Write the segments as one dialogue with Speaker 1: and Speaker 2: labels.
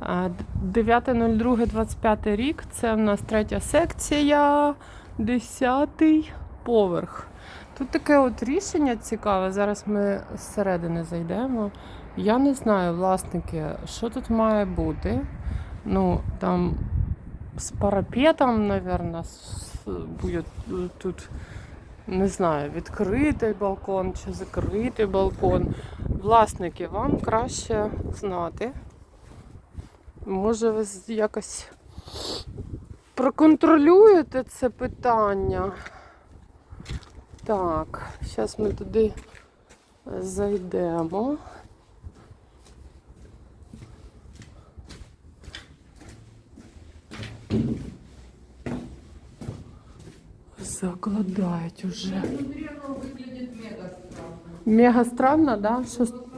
Speaker 1: А, 9.02.25 рік. Це в нас третя секція, 10 поверх. Тут таке от рішення цікаве. Зараз ми зсередини зайдемо. Я не знаю, власники, що тут має бути. Ну, там з парапетом, мабуть, буде тут, не знаю, відкритий балкон чи закритий балкон. Власники, вам краще знати. Може, ви якось проконтролюєте це питання. Так, зараз ми туди зайдемо. Закладають уже.
Speaker 2: Мега странно,
Speaker 1: да? Що...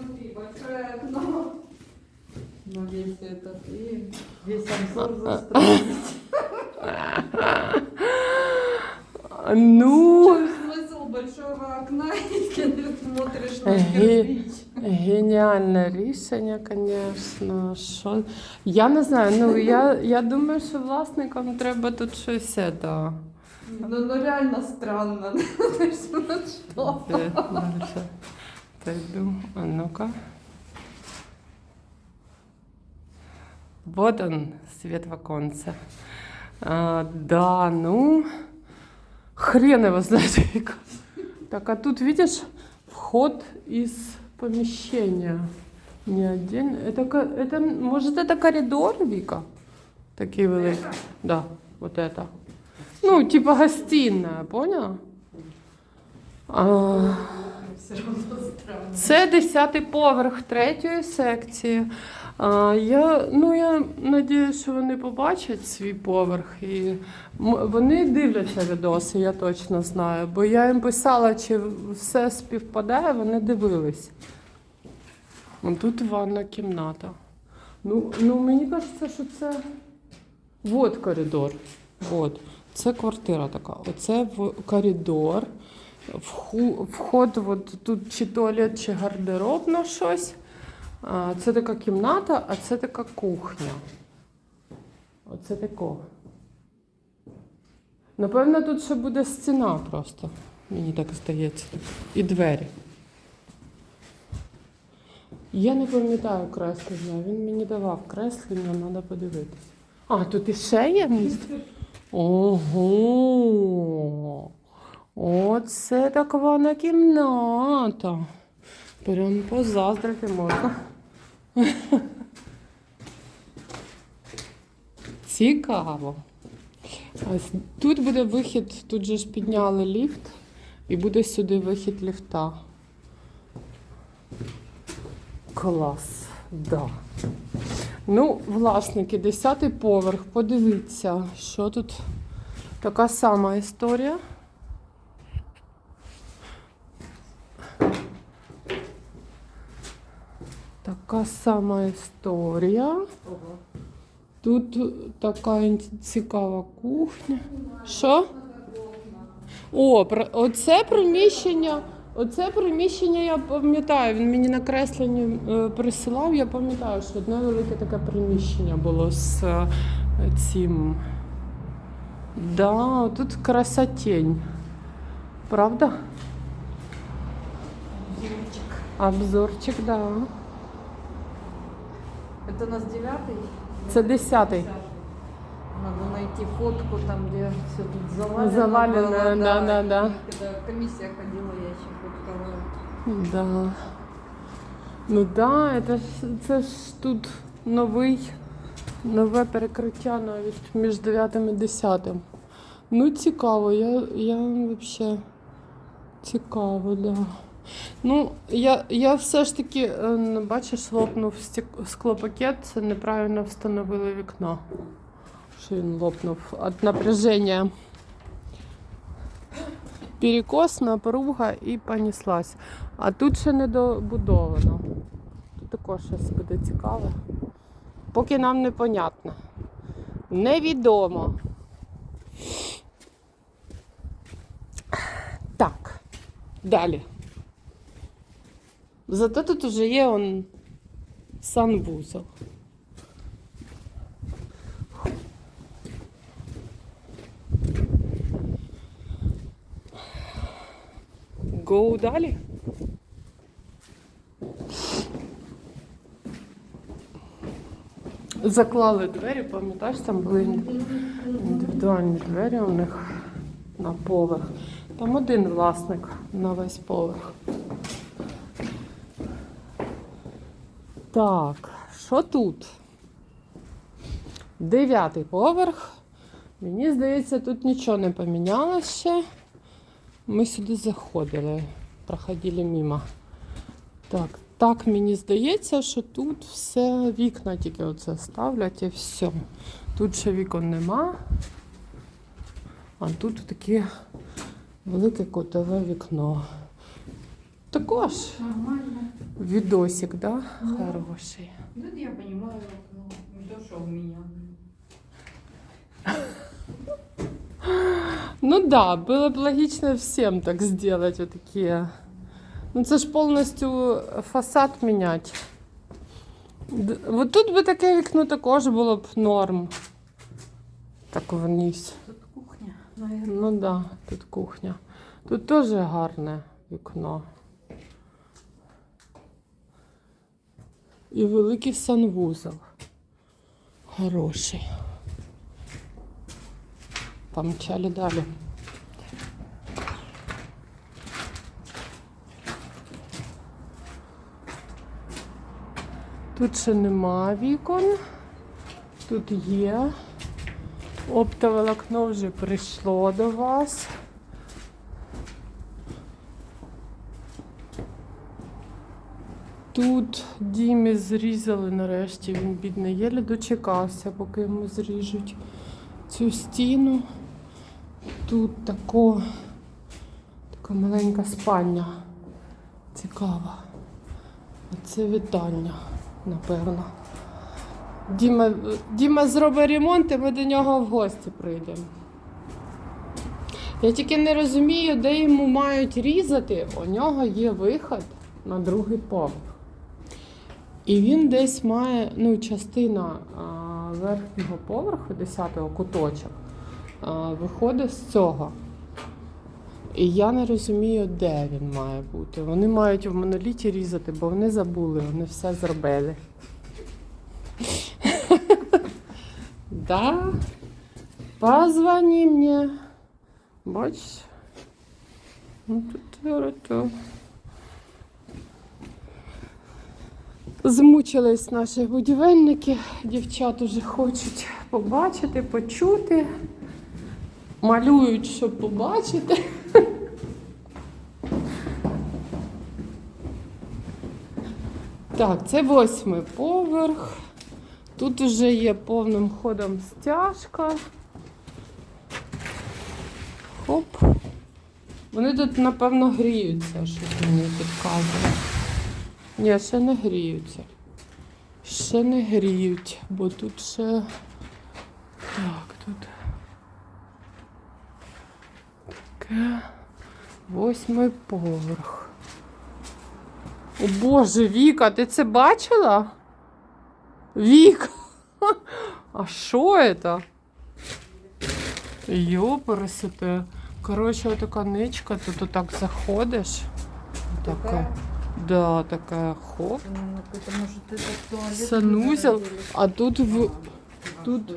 Speaker 1: Ну,
Speaker 2: смысл большого окна, если ты смотришь на кирпич?
Speaker 1: геніальне рішення, звісно. Що... Я не знаю, ну я, я думаю, що власникам треба тут щось. Да.
Speaker 2: Ну, ну реально странно. Есть, ну
Speaker 1: ну-ка. Вот он, свет в оконце. А, да, ну, хрен его знает. Вика. Так, а тут, видишь, вход из помещения. Не один. Это, ко- это, может, это коридор, Вика? Такие великие. Да, вот это. Ну, типа гостиная, поняла? А,
Speaker 2: Все равно странно.
Speaker 1: це 10 поверх третьої секції. Я, ну, я надіюсь, що вони побачать свій поверх. І вони дивляться відоси, я точно знаю. Бо я їм писала, чи все співпадає, вони дивились. Тут ванна кімната. Ну, ну мені кажеться, що це. Вот коридор. Вот. Це квартира така. Оце в коридор. Вход от тут чи туалет, чи гардероб на щось. Це така кімната, а це така кухня. Оце тако. Напевно, тут ще буде стіна просто. Мені так здається. І двері. Я не пам'ятаю креслення. Він мені давав креслення, треба подивитися. А, тут іще є місце? Ого. Оце так вона кімната. Прям позаздрити можна. Цікаво. Ось Тут буде вихід, тут же ж підняли ліфт, і буде сюди вихід ліфта. Клас, да. Ну, власники, 10 поверх, подивіться, що тут така сама історія. Така сама історія. Тут така цікава кухня. Що? О, оце приміщення. Оце приміщення я пам'ятаю. Він мені на кресленні е, присилав. Я пам'ятаю, що одне велике таке приміщення було з е, цим. Да, тут красотень. Правда? Обзорчик, да.
Speaker 2: Это у нас девятый?
Speaker 1: Це десятий.
Speaker 2: Надо найти фотку там, где все тут завалено.
Speaker 1: Завалено,
Speaker 2: было,
Speaker 1: да, да, да.
Speaker 2: И Когда комиссия ходила, я еще фоткала.
Speaker 1: Да. Ну да, це ж, це ж тут новий, нове перекриття навіть між 9 і 10. Ну, цікаво, я, я взагалі цікаво, да. Ну, я, я все ж таки, е, бачиш, лопнув склопакет, це неправильно встановили вікно. Що він лопнув від напряження. Перекос, напруга і понеслась. А тут ще не добудовано. Тут також щось буде цікаве. Поки нам непонятно. Невідомо. Так, далі. Зато тут уже є он санвузол. Гоу далі. Заклали двері, пам'ятаєш, там були індивідуальні двері у них на поверх. Там один власник на весь поверх. Так, що тут? Дев'ятий поверх. Мені здається, тут нічого не помінялося. Ми сюди заходили, проходили мимо. Так, так мені здається, що тут все вікна тільки оце ставлять і все. Тут ще вікон нема. А тут таке велике котове вікно. Також
Speaker 2: Нормально.
Speaker 1: Відосик, да?
Speaker 2: Ну.
Speaker 1: Хороший.
Speaker 2: Ну, я понимаю, ну, не то, что у меня.
Speaker 1: Ну да, было б логично всем так сделать вот такие. Ну це ж повністю фасад міняти. Д- От тут би таке вікно також було б норм. Так вниз.
Speaker 2: Тут кухня, наверное.
Speaker 1: Ну да, тут кухня. Тут теж гарне вікно. І великий санвузол. Хороший. Помчали далі. Тут ще нема вікон. Тут є. Оптоволокно вже прийшло до вас. Тут Дімі зрізали нарешті, він бідний, єле дочекався, поки йому зріжуть цю стіну. Тут тако, така маленька спальня. Цікава. Оце вітальня, напевно. Діма, Діма зробить ремонт, і ми до нього в гості прийдемо. Я тільки не розумію, де йому мають різати. У нього є виход на другий поверх. І він десь має, ну, частина верхнього поверху, 10-го куточок, виходить з цього. І я не розумію, де він має бути. Вони мають в моноліті різати, бо вони забули, вони все зробили. Да. Позвони мне. Бачиш? Ну, тут то. Змучились наші будівельники. Дівчат уже хочуть побачити, почути. Малюють, щоб побачити. Так, це восьмий поверх. Тут вже є повним ходом стяжка. Хоп. Вони тут, напевно, гріються, щось мені підказує. Ні, ще не гріються. Ще не гріють, бо тут ще. Так, тут. Таке. Восьмий поверх. О Боже, Віка, ти це бачила? Вік! А що це? Йопересете. Коротше, така ничка, тут отак заходиш. Така.
Speaker 2: Такая?
Speaker 1: Да, така хоп.
Speaker 2: Ну, туалет.
Speaker 1: Санузел, а тут в. Тут-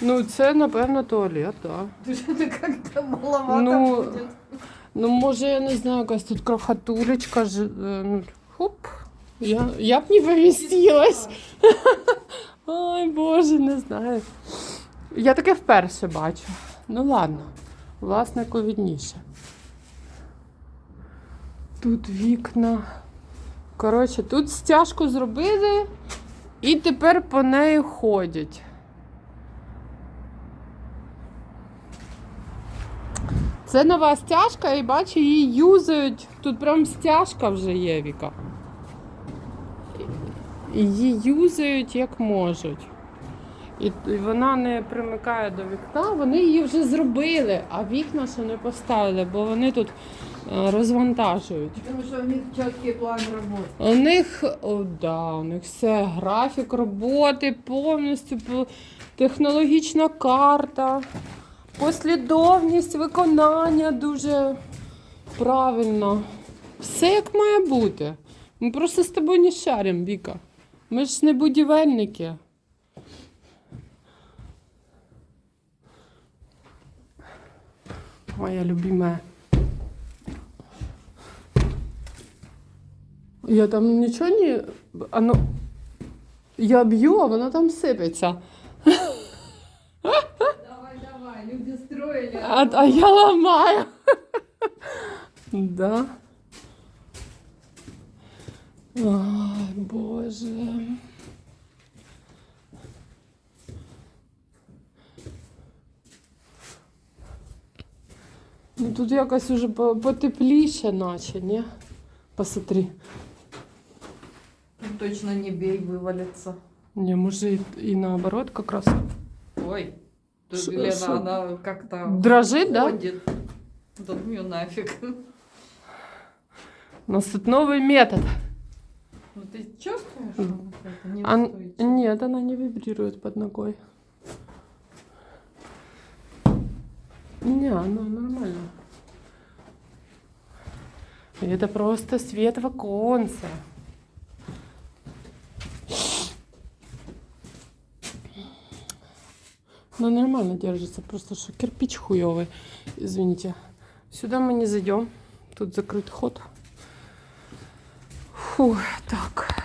Speaker 1: Ну, це, напевно, туалет, так. Да. Ну. Ну, може, я не знаю, якась тут крохотулечка. ж- е, Ну, хоп. Я, я б не помістилась. Ой, Боже, не знаю. Я таке вперше бачу. Ну ладно, власнику відніше. Тут вікна. Коротше, тут стяжку зробили і тепер по неї ходять. Це нова стяжка, і бачу, її юзають. Тут прям стяжка вже є, Віка. Її юзають як можуть. І вона не примикає до вікна, вони її вже зробили, а вікна ще не поставили, бо вони тут е, розвантажують.
Speaker 2: Потому что у них четкий план работы.
Speaker 1: У них, о, да, у них все, графік роботи, повністю технологічна карта, послідовність виконання дуже правильно Все як має бути. Ми просто з тобою не шаримо, Віка. Ми ж не будівельники. Моя любимая. Я там нічого не. Оно... Я б'ю, а воно там сипеться.
Speaker 2: Давай, давай, люди строили.
Speaker 1: А, а я ламаю. Да. Ай, Боже. тут якось уже по- потепліше, наче, ні? Посмотри.
Speaker 2: Точно не бей, вывалится.
Speaker 1: Не, може і, і наоборот как раз.
Speaker 2: Ой, тут
Speaker 1: Шо-
Speaker 2: Лена,
Speaker 1: шо?
Speaker 2: она как-то
Speaker 1: Дрожит, да?
Speaker 2: ходит. Да ну её нафиг.
Speaker 1: У нас тут новый метод.
Speaker 2: Ну ты чувствуешь, что она какая-то
Speaker 1: А,
Speaker 2: неустойчивая?
Speaker 1: нет, она не вибрирует под ногой. Не, она нормально. Это просто свет в оконце. Ну, нормально держится, просто что кирпич хуёвый. Извините. Сюда мы не зайдем. Тут закрыт ход. Фу, так.